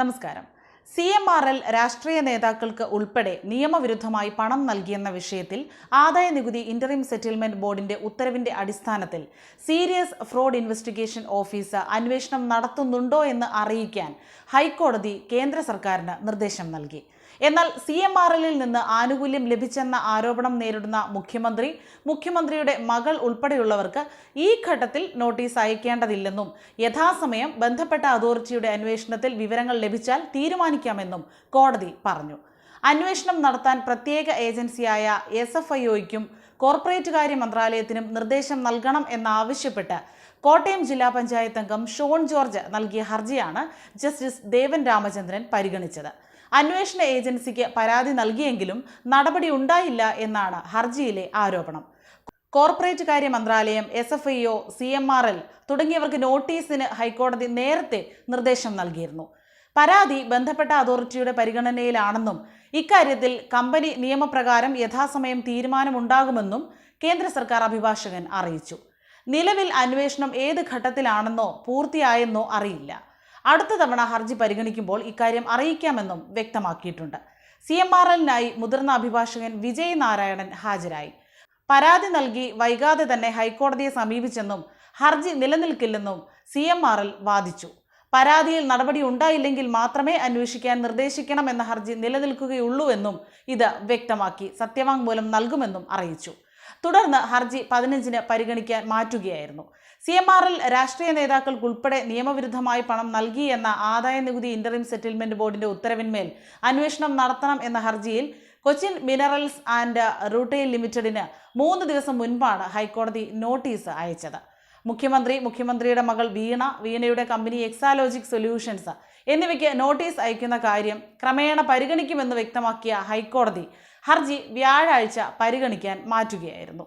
നമസ്കാരം. C M R L രാഷ്ട്രീയ നേതാക്കൾക്ക് ഉൾപ്പെടെ നിയമവിരുദ്ധമായി പണം നൽകിയെന്ന വിഷയത്തിൽ ആദായ നികുതി ഇന്ററിം സെറ്റിൽമെന്റ് ബോർഡിന്റെ ഉത്തരവിന്റെ അടിസ്ഥാനത്തിൽ സീരിയസ് ഫ്രോഡ് ഇൻവെസ്റ്റിഗേഷൻ ഓഫീസ് അന്വേഷണം നടത്തുന്നുണ്ടോ എന്ന് അറിയിക്കാൻ ഹൈക്കോടതി കേന്ദ്ര സർക്കാരിന് നിർദ്ദേശം നൽകി. എന്നാൽ സി എം ആർ എല്ലിൽ നിന്ന് ആനുകൂല്യം ലഭിച്ചെന്ന ആരോപണം നേരിടുന്ന മുഖ്യമന്ത്രി മുഖ്യമന്ത്രിയുടെ മകൾ ഉൾപ്പെടെയുള്ളവർക്ക് ഈ ഘട്ടത്തിൽ നോട്ടീസ് അയക്കേണ്ടതില്ലെന്നും യഥാസമയം ബന്ധപ്പെട്ട അതോറിറ്റിയുടെ അന്വേഷണത്തിൽ വിവരങ്ങൾ ലഭിച്ചാൽ തീരുമാനിക്കാമെന്നും കോടതി പറഞ്ഞു. അന്വേഷണം നടത്താൻ പ്രത്യേക ഏജൻസിയായ എസ് എഫ് ഐ ഒയ്ക്കും കോർപ്പറേറ്റ് കാര്യ മന്ത്രാലയത്തിനും നിർദ്ദേശം നൽകണം എന്നാവശ്യപ്പെട്ട് കോട്ടയം ജില്ലാ പഞ്ചായത്ത് അംഗം ഷോൺ ജോർജ് നൽകിയ ഹർജിയാണ് ജസ്റ്റിസ് ദേവൻ രാമചന്ദ്രൻ പരിഗണിച്ചത്. അന്വേഷണ ഏജൻസിക്ക് പരാതി നൽകിയെങ്കിലും നടപടി ഉണ്ടായില്ല എന്നാണ് ഹർജിയിലെ ആരോപണം. കോർപ്പറേറ്റ് കാര്യ മന്ത്രാലയം S F I O C M R L തുടങ്ങിയവർക്ക് നോട്ടീസിന് ഹൈക്കോടതി നേരത്തെ നിർദ്ദേശം നൽകിയിരുന്നു. പരാതി ബന്ധപ്പെട്ട അതോറിറ്റിയുടെ പരിഗണനയിലാണെന്നും ഇക്കാര്യത്തിൽ കമ്പനി നിയമപ്രകാരം യഥാസമയം തീരുമാനമുണ്ടാകുമെന്നും കേന്ദ്ര സർക്കാർ അഭിഭാഷകൻ അറിയിച്ചു. നിലവിൽ അന്വേഷണം ഏത് ഘട്ടത്തിലാണെന്നോ പൂർത്തിയായെന്നോ അറിയില്ല. അടുത്ത തവണ ഹർജി പരിഗണിക്കുമ്പോൾ ഇക്കാര്യം അറിയിക്കാമെന്നും വ്യക്തമാക്കിയിട്ടുണ്ട്. സി എം ആർ എല്ലിനായി മുതിർന്ന അഭിഭാഷകൻ വിജയ് നാരായണൻ ഹാജരായി. പരാതി നൽകി വൈകാതെ തന്നെ ഹൈക്കോടതിയെ സമീപിച്ചെന്നും ഹർജി നിലനിൽക്കില്ലെന്നും സി എം ആർ എൽ വാദിച്ചു. പരാതിയിൽ നടപടി ഉണ്ടായില്ലെങ്കിൽ മാത്രമേ അന്വേഷിക്കാൻ നിർദ്ദേശിക്കണമെന്ന ഹർജി നിലനിൽക്കുകയുള്ളൂ എന്നും ഇത് വ്യക്തമാക്കി സത്യവാങ്മൂലം നൽകുമെന്നും അറിയിച്ചു. തുടർന്ന് ഹർജി പതിനഞ്ചിന് പരിഗണിക്കാൻ മാറ്റുകയായിരുന്നു. സി എം ആറിൽ രാഷ്ട്രീയ നേതാക്കൾക്കുൾപ്പെടെ നിയമവിരുദ്ധമായി പണം നൽകി എന്ന ആദായ നികുതി ഇന്ററിം സെറ്റിൽമെന്റ് ബോർഡിന്റെ ഉത്തരവിന്മേൽ അന്വേഷണം നടത്തണം എന്ന ഹർജിയിൽ കൊച്ചിൻ മിനറൽസ് ആൻഡ് റൂട്ടെയിൽ ലിമിറ്റഡിന് മൂന്ന് ദിവസം മുൻപാണ് ഹൈക്കോടതി നോട്ടീസ് അയച്ചത്. മുഖ്യമന്ത്രി മുഖ്യമന്ത്രിയുടെ മകൾ വീണ വീണയുടെ കമ്പനി എക്സാലോജിക് സൊല്യൂഷൻസ് എന്നിവയ്ക്ക് നോട്ടീസ് അയക്കുന്ന കാര്യം ക്രമേണ പരിഗണിക്കുമെന്ന് വ്യക്തമാക്കിയ ഹൈക്കോടതി ഹർജി വ്യാഴാഴ്ച പരിഗണിക്കാൻ മാറ്റുകയായിരുന്നു.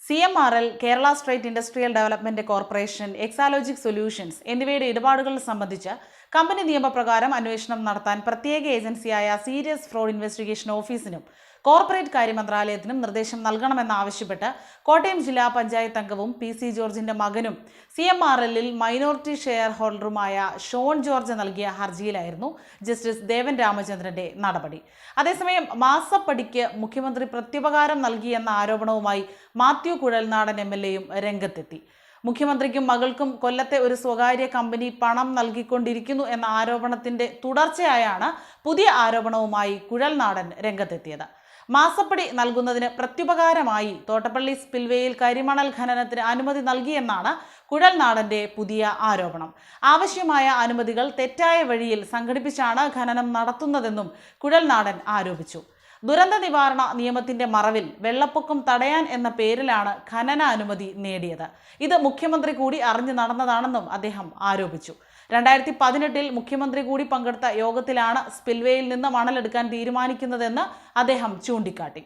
C M R L Kerala state industrial development corporation Exalogic solutions എന്നിവയുടെ ഇടപാടുകൾ സംബന്ധിച്ച് കമ്പനി നിയമപ്രകാരം അന്വേഷണം നടത്താൻ പ്രത്യേക ഏജൻസിയായ സീരിയസ് ഫ്രോഡ് ഇൻവെസ്റ്റിഗേഷൻ ഓഫീസിനും കോർപ്പറേറ്റ് കാര്യ മന്ത്രാലയത്തിനും നിർദ്ദേശം നൽകണമെന്നാവശ്യപ്പെട്ട് കോട്ടയം ജില്ലാ പഞ്ചായത്ത് അംഗവും പി സി ജോർജിന്റെ മകനും സി എം ആർ എല്ലിൽ മൈനോറിറ്റി ഷെയർ ഹോൾഡറുമായ ഷോൺ ജോർജ് നൽകിയ ഹർജിയിലായിരുന്നു ജസ്റ്റിസ് ദേവൻ രാമചന്ദ്രന്റെ നടപടി. അതേസമയം മാസപ്പടിക്ക് മുഖ്യമന്ത്രി പ്രത്യുപകാരം നൽകിയെന്ന ആരോപണവുമായി മാത്യു കുഴൽനാടൻ എം എൽ എയും രംഗത്തെത്തി. മുഖ്യമന്ത്രിക്കും മകൾക്കും കൊല്ലത്തെ ഒരു സ്വകാര്യ കമ്പനി പണം നൽകിക്കൊണ്ടിരിക്കുന്നു എന്ന ആരോപണത്തിന്റെ തുടർച്ചയായാണ് പുതിയ ആരോപണവുമായി കുഴൽനാടൻ രംഗത്തെത്തിയത്. മാസപ്പടി നൽകുന്നതിന് പ്രത്യുപകാരമായി തോട്ടപ്പള്ളി സ്പിൽവേയിൽ കരിമണൽ ഖനനത്തിന് അനുമതി നൽകിയെന്നാണ് കുഴൽനാടന്റെ പുതിയ ആരോപണം. ആവശ്യമായ അനുമതികൾ തെറ്റായ വഴിയിൽ സംഘടിപ്പിച്ചാണ് ഖനനം നടത്തുന്നതെന്നും കുഴൽനാടൻ ആരോപിച്ചു. ദുരന്ത നിവാരണ നിയമത്തിന്റെ മറവിൽ വെള്ളപ്പൊക്കം തടയാൻ എന്ന പേരിലാണ് ഖനന അനുമതി നേടിയത്. ഇത് മുഖ്യമന്ത്രി കൂടി അറിഞ്ഞു നടന്നതാണെന്നും അദ്ദേഹം ആരോപിച്ചു. രണ്ടായിരത്തി പതിനെട്ടിൽ മുഖ്യമന്ത്രി കൂടി പങ്കെടുത്ത യോഗത്തിലാണ് സ്പിൽവേയിൽ നിന്ന് മണലെടുക്കാൻ തീരുമാനിക്കുന്നതെന്ന് അദ്ദേഹം ചൂണ്ടിക്കാട്ടി.